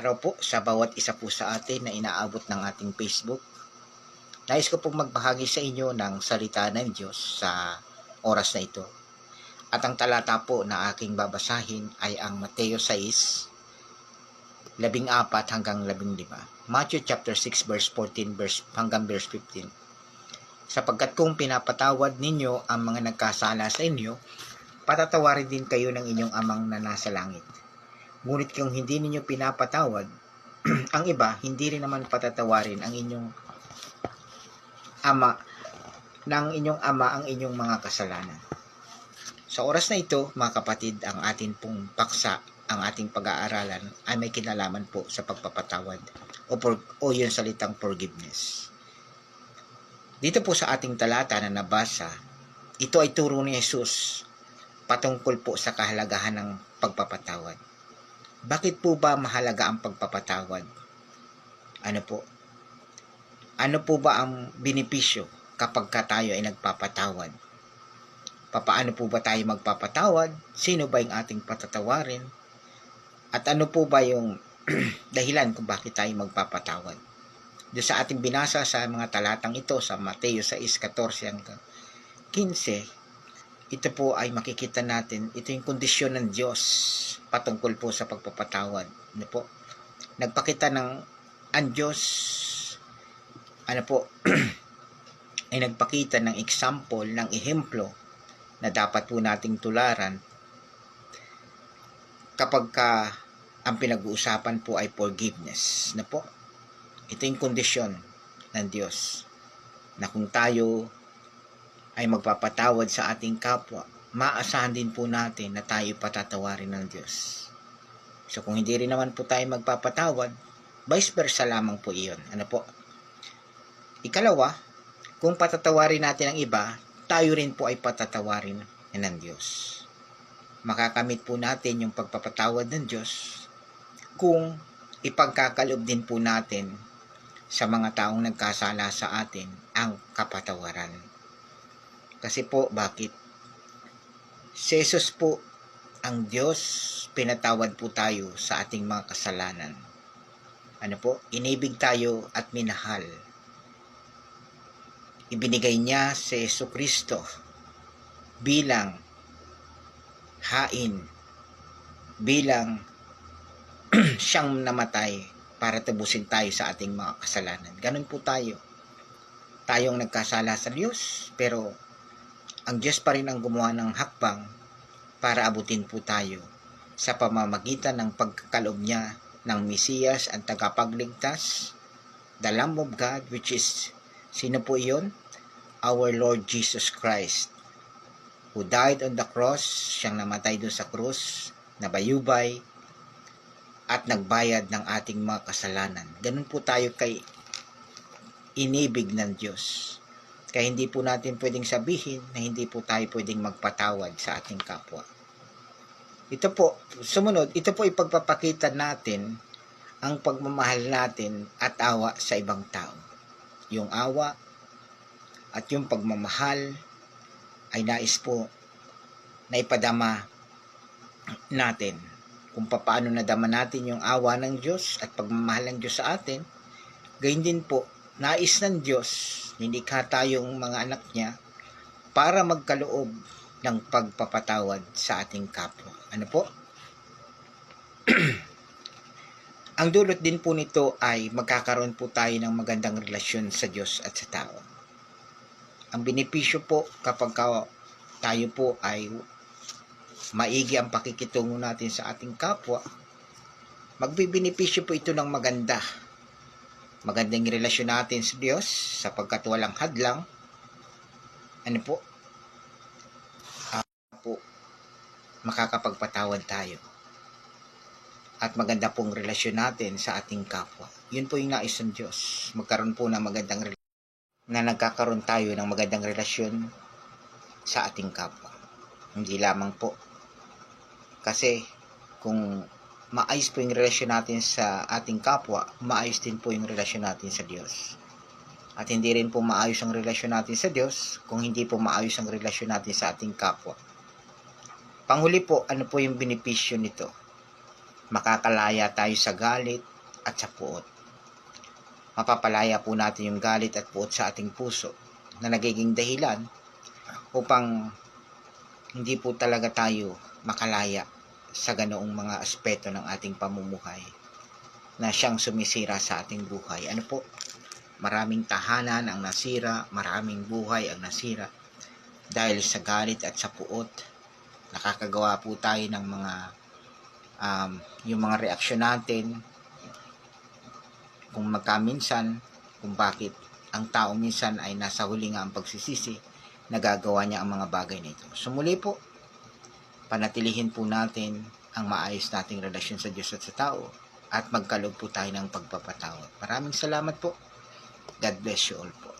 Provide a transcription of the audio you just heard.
araw po sa bawat isa po sa atin na inaabot ng ating Facebook. Nais ko pong magbahagi sa inyo ng salita ng Diyos sa oras na ito. At ang talata po na aking babasahin ay ang Mateo 6, labing apat hanggang labing lima. Matthew chapter 6 verse 14 verse hanggang verse 15. Sapagkat kung pinapatawad ninyo ang mga nagkasala sa inyo, patatawarin din kayo ng inyong amang na nasa langit. Ngunit kung hindi ninyo pinapatawad, ang iba, hindi rin naman patatawarin ang inyong ama, ng inyong ama ang inyong mga kasalanan. Sa oras na ito, mga kapatid, ang atin pong paksa, ang ating pag-aaralan ay may kinalaman po sa pagpapatawad o, por, o yung salitang forgiveness. Dito po sa ating talata na nabasa, ito ay turo ni Jesus patungkol po sa kahalagahan ng pagpapatawad. Bakit po ba mahalaga ang pagpapatawad? Ano po? Ano po ba ang benepisyo kapag ka tayo ay nagpapatawad? Papaano po ba tayo magpapatawad? Sino ba yung ating patatawarin? At ano po ba yung dahilan kung bakit tayo magpapatawad? Doon sa ating binasa sa mga talatang ito sa Mateo 6:14 hanggang 15, ito po ay makikita natin, ito yung kondisyon ng Diyos patungkol po sa pagpapatawad. Ano po? Nagpakita ng ang Diyos ano po ay nagpakita ng example, ng ehemplo na dapat po nating tularan kapag ka ang pinag-uusapan po ay forgiveness. Na po? Ito yung kondisyon ng Diyos na kung tayo ay magpapatawad sa ating kapwa, maasahan din po natin na tayo patatawarin ng Diyos. So kung hindi rin naman po tayo magpapatawad, vice versa lamang po iyon. Ano po? Ikalawa, kung patatawarin natin ang iba, tayo rin po ay patatawarin ng Diyos. Makakamit po natin yung pagpapatawad ng Diyos kung ipagkakalob din po natin sa mga taong nagkasala sa atin ang kapatawaran. Kasi po, bakit? Si Jesus po, ang Diyos, pinatawad po tayo sa ating mga kasalanan. Ano po? Inibig tayo at minahal. Ibinigay niya si Yesu Kristo bilang hain, bilang siyang namatay para tabusin tayo sa ating mga kasalanan. Ganun po tayo. Tayong nagkasala sa Diyos, pero ang Diyos pa rin ang gumawa ng hakbang para abutin po tayo sa pamamagitan ng pagkakalob niya ng Mesiyas ang tagapagligtas, the Lamb of God, which is, sino po iyon? Our Lord Jesus Christ, who died on the cross, siyang namatay doon sa krus, nabayubay, at nagbayad ng ating mga kasalanan. Ganun po tayo kay inibig ng Diyos. Kaya hindi po natin pwedeng sabihin na hindi po tayo pwedeng magpatawad sa ating kapwa. Ito po, sumunod, ito po ipagpapakita natin ang pagmamahal natin at awa sa ibang tao. Yung awa at yung pagmamahal ay nais po na ipadama natin kung paano nadama natin yung awa ng Diyos at pagmamahal ng Diyos sa atin, gayon din po, nais ng Diyos, nilikha tayong mga anak niya para magkaloob ng pagpapatawad sa ating kapwa. Ano po? Ang dulot din po nito ay magkakaroon po tayo ng magandang relasyon sa Diyos at sa tao. Ang benepisyo po kapag tayo po ay maigi ang pakikitungo natin sa ating kapwa, magbibenepisyo po ito ng maganda. Magandang relasyon natin sa Diyos sapagkat walang hadlang. Ano po? Uh, po, makakapagpatawad tayo. At maganda pong relasyon natin sa ating kapwa. Yun po yung nais ng Diyos. Magkaroon po ng magandang relasyon na nagkakaroon tayo ng magandang relasyon sa ating kapwa. Hindi lamang po kasi kung maayos po yung relasyon natin sa ating kapwa, maayos din po yung relasyon natin sa Diyos. At hindi rin po maayos ang relasyon natin sa Diyos kung hindi po maayos ang relasyon natin sa ating kapwa. Panghuli po, ano po yung benepisyo nito? makakalaya tayo sa galit at sa puot. Mapapalaya po natin yung galit at puot sa ating puso na nagiging dahilan upang hindi po talaga tayo makalaya sa ganoong mga aspeto ng ating pamumuhay na siyang sumisira sa ating buhay. Ano po? Maraming tahanan ang nasira, maraming buhay ang nasira dahil sa galit at sa puot. Nakakagawa po tayo ng mga um, yung mga reaksyon natin kung magkaminsan kung bakit ang tao minsan ay nasa huli nga ang pagsisisi nagagawa niya ang mga bagay na ito. So po, panatilihin po natin ang maayos nating relasyon sa Diyos at sa tao at magkaloob po tayo ng pagpapatawad. Maraming salamat po. God bless you all po.